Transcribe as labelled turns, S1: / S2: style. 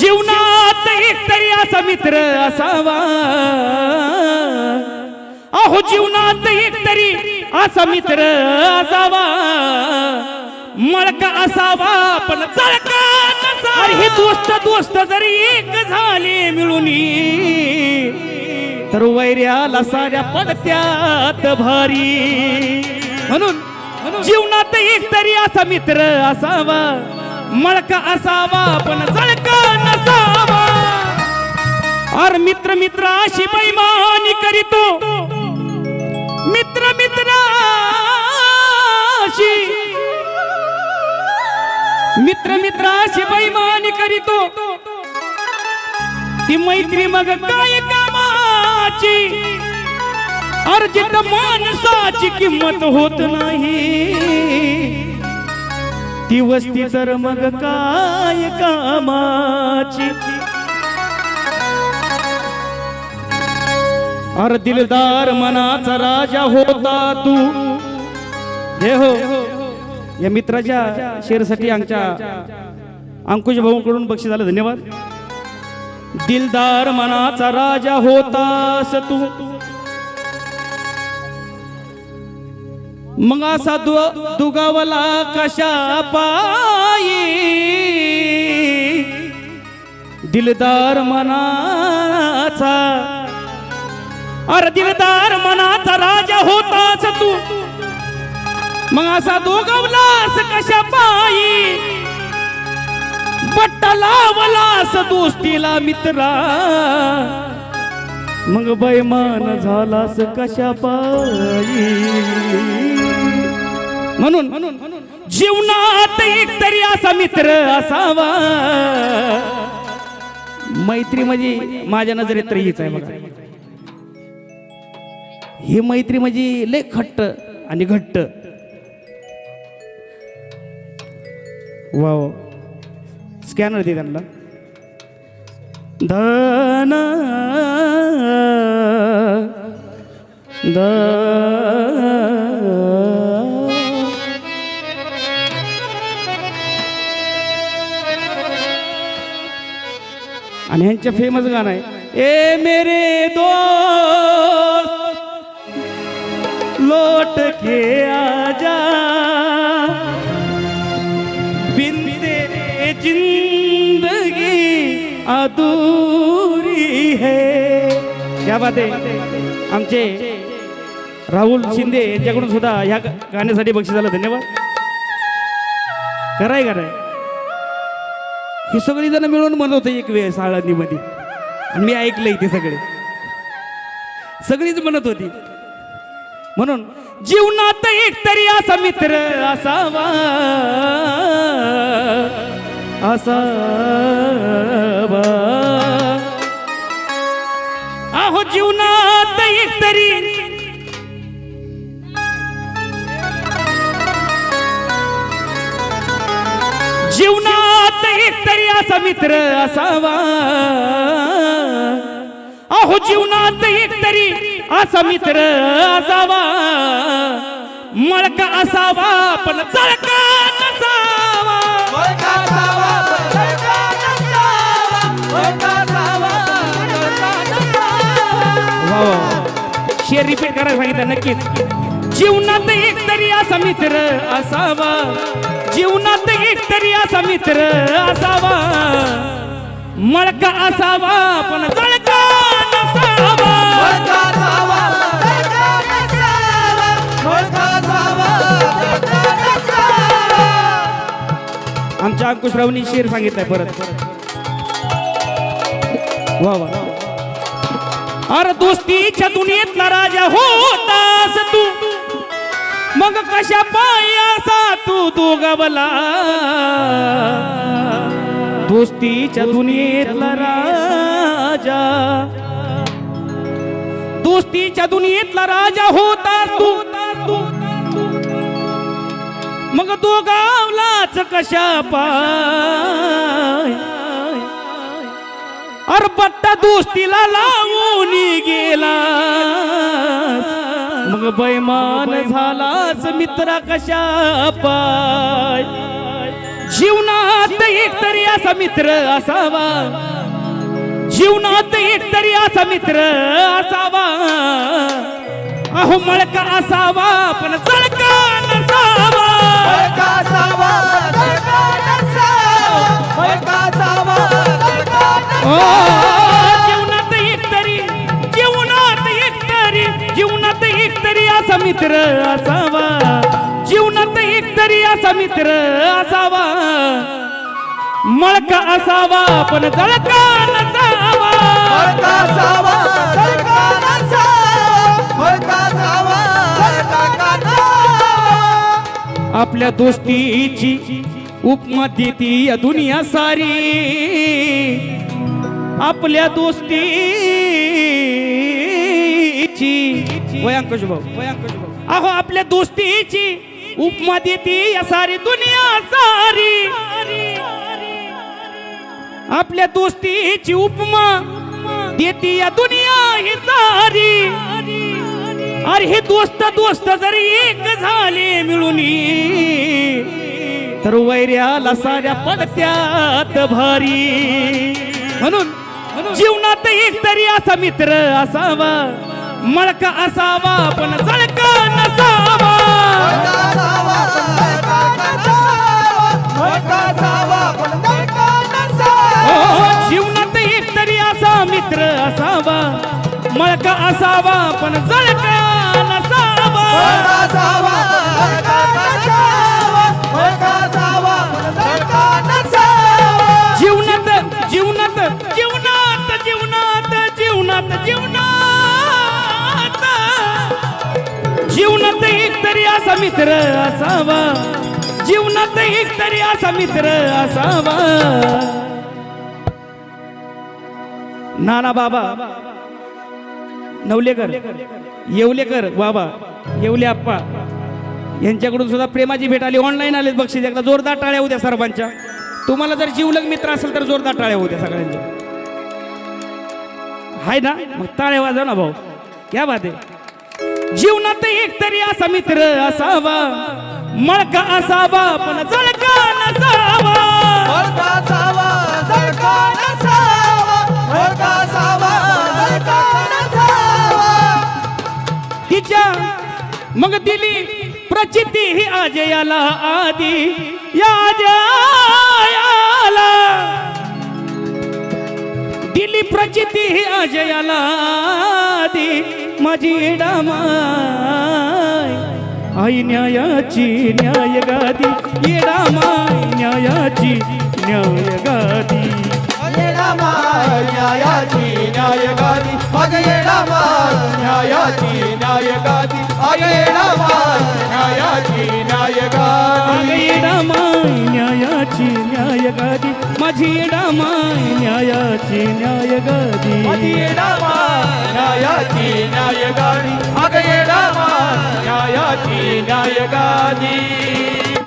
S1: जीवनात एक तरी असा मित्र असावा. अहो जीवनात एक तरी असा मित्र असावा. मळका असावा पण चळका हे दोस्त दोस्त जरी एक झाले मिळून. तर वैर्याला साऱ्या पडत्यात भारी. म्हणून जीवनात एक तरी असा मित्र असावा. मळका असावा पण जळका नसावा. अर मित्र मित्र अशी बैमानी करीतो. मित्र मित्र मित्र मित्र अशी बैमानी करीतो. ती मैत्री मग काय कामाची? अर्जित माणसाची किंमत होत नाही. ती वस्ती तर मग काय कामाची? अर दिलदार मनाचा राजा होता तू. हे हो या मित्राच्या शेरसाठी आमच्या अंकुश भाऊंकडून बक्षीस झालं. धन्यवाद. दिलदार मनाचा राजा होतास तू. मग असा दु दुगावला कशा पायी? दिलदार मनाचा अरे दिलदार मनाचा राजा होताच तू. मग असा दोघवलास कशा पायी? बट्टा लावलास दोस्तीला मित्रा. मग बैमान झालास कशा पायी? म्हणून जीवनात एक तरी असा मित्र असावा. मैत्री म्हणजे माझ्या नजरेत तर हीच आहे बघा. ही मैत्री म्हणजे लय खट्ट आणि घट्ट. वा स्कॅनर दे त्यांना. धन द आणि ह्यांचं फेमस गाणं आहे. ए मेरे दोस्त लोट के आजा. बिन तेरे जिंदगी अधूरी है. क्या बात आहे? आमचे राहुल शिंदे यांच्याकडून सुद्धा ह्या गाण्यासाठी बक्षीस झालं. धन्यवाद. कराय कराय. ही सगळी जण मिळून म्हणत होते एक वेळ साळंदीमध्ये आणि मी ऐकलंय ते सगळे. सगळीच म्हणत होती. म्हणून जीवनात एक तरी असा मित्र असावा. असावा. अहो जीवनात एक तरी जीवनात तरी असा मित्र असावा. अहो जीवनात एक तरी असा मित्र असावा. मळका असावा पण चळका नसावा. वा शेअर रिपीट करायला सांगितलं नक्कीच. जीवनात एक तरी असा मित्र असावा. जीवनात एक तरी असा मित्र असावा. मळका असावा पण आमच्या अंकुशरावनी शेर सांगितलंय परत. वा वा. अरे दोस्तीच्या दुनियेतला राजा होतास तू. मग कशा पायासा तू दोघावला? दोस्तीच्या दुनियेतला राजा. दोस्तीच्या दुनियेतला राजा होता तू. मग दोघावलाच कशा पाय? अर दोस्तीला लावून गेला. मग बैमान झालाच मित्रा कशा पाय? जीवनात एक तरी असा मित्र असावा. जीवनात एक तरी असा मित्र असावा. अहो मळका असावा पण जळका नसावा. ओ, जीवनात मित्र असावा. जीवनात एक तरी असा मित्र असावा. मळका असावा पण जळका नसावा. आपल्या दोस्तीची उपमा देती या दुनिया सारी. आपल्या दोस्तीची वयांकुश भाऊ भाऊ. अहो आपल्या दोस्तीची उपमा देती या सारी दुनिया सारी. आपल्या दोस्तीची उपमा देती या दुनिया ही सारी. अरे हे दोस्त दोस्त जरी एक झाले मिळून. तर वैर्याला साऱ्या पडत्यात भारी. म्हणून जीवनात एक तरी असा मित्र असावा. मळका असावा पण जळका नसावा. जीवनात एक तरी असा मित्र असावा. मळका असावा पण जळका मित्र असावा. जीवनात एक तरी असा मित्र असावा. नाना बाबा नवलेकर येवलेकर बाबा येवले आप्पा यांच्याकडून सुद्धा प्रेमाची भेट आली. ऑनलाईन आले बक्षीस एकदा. जोरदार टाळ्या होत्या सर्वांच्या. तुम्हाला जर जीवलग मित्र असेल तर जोरदार टाळ्या होत्या सगळ्यांच्या. हाय ना? मग टाळ्या वाजव ना भाऊ. क्या बात आहे? जीवनात एक तरी असा मित्र असावा. मळका असावा पण जळका नसावा. तिच्या मग दिली प्रचिती ही आजयाला आधी. या आजयाला दिली प्रचिती ही अजयाला आधी. माझी डामाय आई न्यायाची न्याय गादी येडामाय न्यायाची न्याय गादी
S2: न्यायाची न्यायगादी. मग येडामा न्यायाची न्यायगादी. अग येडामा न्यायाची न्यायगादी.
S1: येडामाय न्यायाची न्याय गादी माझी येडामाय न्यायाची न्याय गादी
S2: येडामा न्यायाची न्यायगादी अग येडामा न्यायाची न्यायगादी